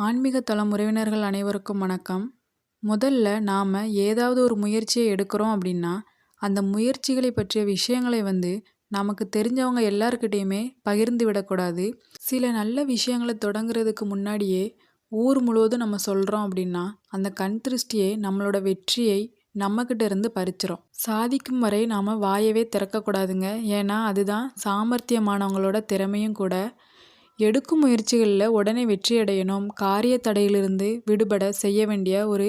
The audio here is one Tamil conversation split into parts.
ஆன்மீக தளம் உறவினர்கள் அனைவருக்கும் வணக்கம். முதல்ல நாம் ஏதாவது ஒரு முயற்சியை எடுக்கிறோம் அப்படின்னா அந்த முயற்சிகளை பற்றிய விஷயங்களை வந்து நமக்கு தெரிஞ்சவங்க எல்லாருக்கிட்டேயுமே பகிர்ந்து விடக்கூடாது. சில நல்ல விஷயங்களை தொடங்குறதுக்கு முன்னாடியே ஊர் முழுவதும் நம்ம சொல்கிறோம் அப்படின்னா அந்த கண் திருஷ்டியை நம்மளோட வெற்றியை நம்மக்கிட்ட இருந்து பறிச்சிரும். சாதிக்கும் வரை நாம் வாயவே திறக்கக்கூடாதுங்க. ஏன்னா அதுதான் சாமர்த்தியமானவங்களோட திறமையும் கூட எடுக்கும் முயற்சிகளில் உடனே வெற்றியடையணும். காரிய தடையிலிருந்து விடுபட செய்ய வேண்டிய ஒரு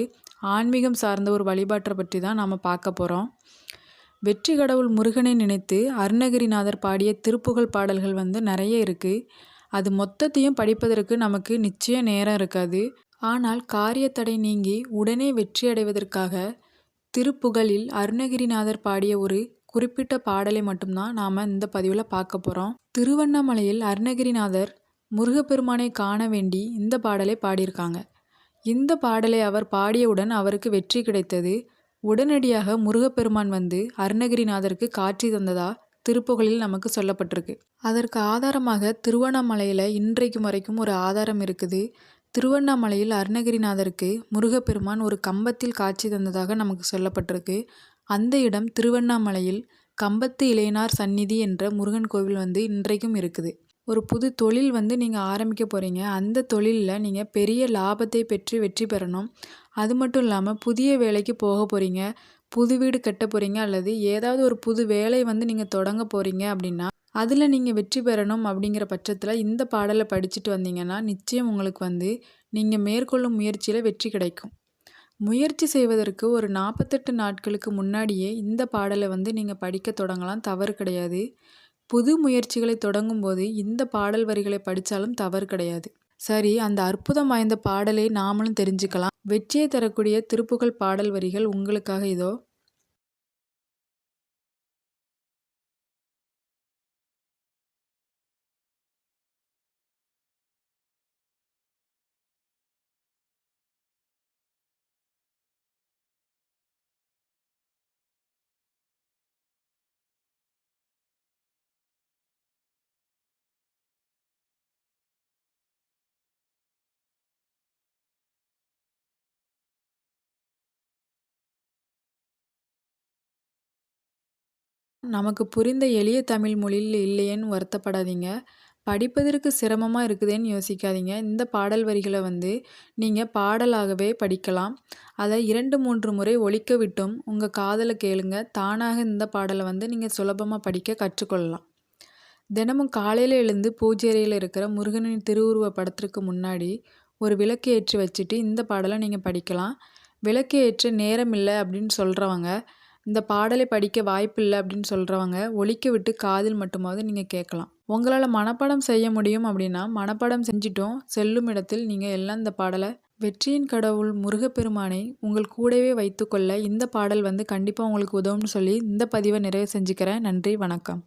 ஆன்மீகம் சார்ந்த ஒரு வழிபாட்டை பற்றி தான் நாம் பார்க்க போகிறோம் வெற்றி கடவுள் முருகனை நினைத்து அருணகிரிநாதர் பாடிய திருப்புகழ் பாடல்கள் வந்து நிறைய இருக்குது அது மொத்தத்தையும் படிப்பதற்கு நமக்கு நிச்சய நேரம் இருக்காது. ஆனால் காரிய தடை நீங்கி உடனே வெற்றி அடைவதற்காக திருப்புகழில் அருணகிரிநாதர் பாடிய ஒரு குறிப்பிட்ட பாடலை மட்டும்தான் நாம் இந்த பதிவில் பார்க்க போகிறோம் திருவண்ணாமலையில் அருணகிரிநாதர் முருகப்பெருமானை காண வேண்டி இந்த பாடலை பாடியிருக்காங்க. இந்த பாடலை அவர் பாடியவுடன் அவருக்கு வெற்றி கிடைத்தது. உடனடியாக முருகப்பெருமான் வந்து அருணகிரிநாதருக்கு காட்சி தந்ததா திருப்புகளில் நமக்கு சொல்லப்பட்டிருக்கு. அதற்கு ஆதாரமாக திருவண்ணாமலையில் இன்றைக்கும் வரைக்கும் ஒரு ஆதாரம் இருக்குது. திருவண்ணாமலையில் அருணகிரிநாதருக்கு முருகப்பெருமான் ஒரு கம்பத்தில் காட்சி தந்ததாக நமக்கு சொல்லப்பட்டிருக்கு. அந்த இடம் திருவண்ணாமலையில் கம்பத்து இளையனார் சந்நிதி என்ற முருகன் கோவில் வந்து இன்றைக்கும் இருக்குது. ஒரு புது தொழில் வந்து நீங்கள் ஆரம்பிக்க போகிறீங்க அந்த தொழிலில் நீங்கள் பெரிய லாபத்தை பெற்று வெற்றி பெறணும். அது மட்டும் இல்லாமல் புதிய வேலைக்கு போக போகிறீங்க புது வீடு கட்ட போகிறீங்க அல்லது ஏதாவது ஒரு புது வேலை வந்து நீங்கள் தொடங்க போகிறீங்க அப்படின்னா அதில் நீங்கள் வெற்றி பெறணும் அப்படிங்கிற பட்சத்தில் இந்த பாடலை படிச்சுட்டு வந்தீங்கன்னா நிச்சயம் உங்களுக்கு வந்து நீங்கள் மேற்கொள்ளும் முயற்சியில் வெற்றி கிடைக்கும். முயற்சி செய்வதற்கு ஒரு நாற்பத்தெட்டு நாட்களுக்கு முன்னாடியே இந்த பாடலை வந்து நீங்கள் படிக்க தொடங்கலாம். தவறு கிடையாது. புது முயற்சிகளை தொடங்கும்போது இந்த பாடல் வரிகளை படித்தாலும் தவறு கிடையாது. சரி அந்த அற்புதம் வாய்ந்த பாடலை நாமளும் தெரிஞ்சுக்கலாம். வெற்றியை தரக்கூடிய திருப்புகழ் பாடல் வரிகள் உங்களுக்காக இதோ. நமக்கு புரிந்த எளிய தமிழ் மொழியில் இல்லையேன்னு வருத்தப்படாதீங்க. படிப்பதற்கு சிரமமாக இருக்குதேன்னு யோசிக்காதீங்க. இந்த பாடல் வரிகளை வந்து நீங்கள் பாடலாகவே படிக்கலாம். அதை இரண்டு மூன்று முறை ஒழிக்க விட்டும் உங்கள் காதலை கேளுங்க. தானாக இந்த பாடலை வந்து நீங்கள் சுலபமாக படிக்க கற்றுக்கொள்ளலாம். தினமும் காலையில் எழுந்து பூஜையறையில் இருக்கிற முருகனின் திருவுருவ படத்திற்கு முன்னாடி ஒரு விளக்கு ஏற்றி வச்சுட்டு இந்த பாடலை நீங்கள் படிக்கலாம். விளக்கு ஏற்ற நேரம் இல்லை அப்படின்னு சொல்கிறவங்க இந்த பாடலை படிக்க வாய்ப்பில்லை அப்படின்னு சொல்கிறவங்க ஒழிக்க விட்டு காதில் மட்டுமாவது நீங்கள் கேட்கலாம். உங்களால் மனப்பாடம் செய்ய முடியும் அப்படின்னா மனப்பாடம் செஞ்சிட்டோம் செல்லும் இடத்தில் நீங்கள் எல்லாம் இந்த பாடலை வெற்றியின் கடவுள் முருகப்பெருமானை உங்கள் கூடவே வைத்துக்கொள்ள இந்த பாடல் வந்து கண்டிப்பாக உங்களுக்கு உதவும்னு சொல்லி இந்த பதிவை நிறைவு செஞ்சுக்கிறேன். நன்றி வணக்கம்.